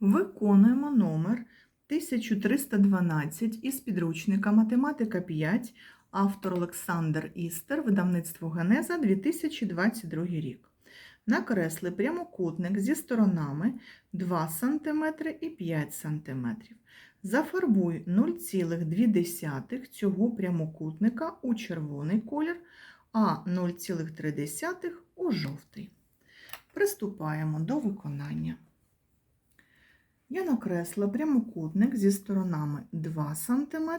Виконуємо номер 1312 із підручника Математика 5, автор Олександр Істер, видавництво Генеза 2022 рік. Накресли прямокутник зі сторонами 2 см і 5 см. Зафарбуй 0,2 цього прямокутника у червоний колір, а 0,3 у жовтий. Приступаємо до виконання. Я накресла прямокутник зі сторонами 2 см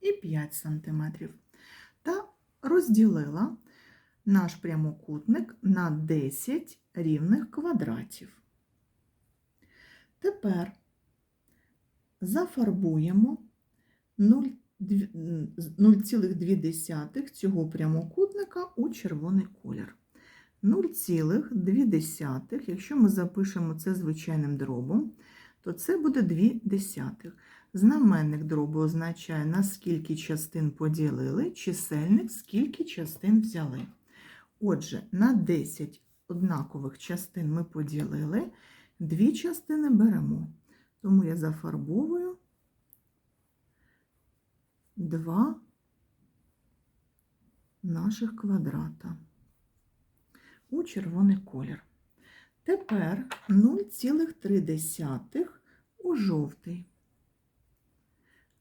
і 5 см та розділила наш прямокутник на 10 рівних квадратів. Тепер зафарбуємо 0,2 цього прямокутника у червоний колір. 0,2, якщо ми запишемо це звичайним дробом, то це буде 2 десятих. Знаменник дробу означає, на скільки частин поділили, чисельник, скільки частин взяли. Отже, на 10 однакових частин ми поділили, дві частини беремо. Тому я зафарбовую два наших квадрата у червоний колір. Тепер 0,3 у жовтий.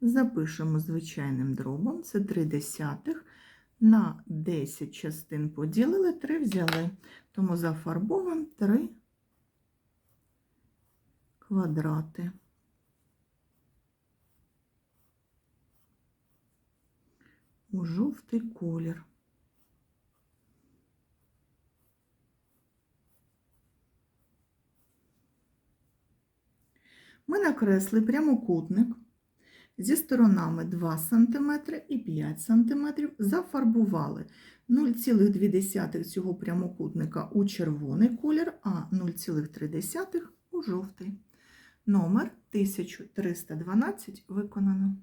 Запишемо звичайним дробом, це 3 десятих. На 10 частин поділили, 3 взяли, тому зафарбовуємо 3 квадрати. У жовтий колір. Ми накресли прямокутник зі сторонами 2 см і 5 см, зафарбували 0,2 цього прямокутника у червоний колір, а 0,3 у жовтий. Номер 1312 виконано.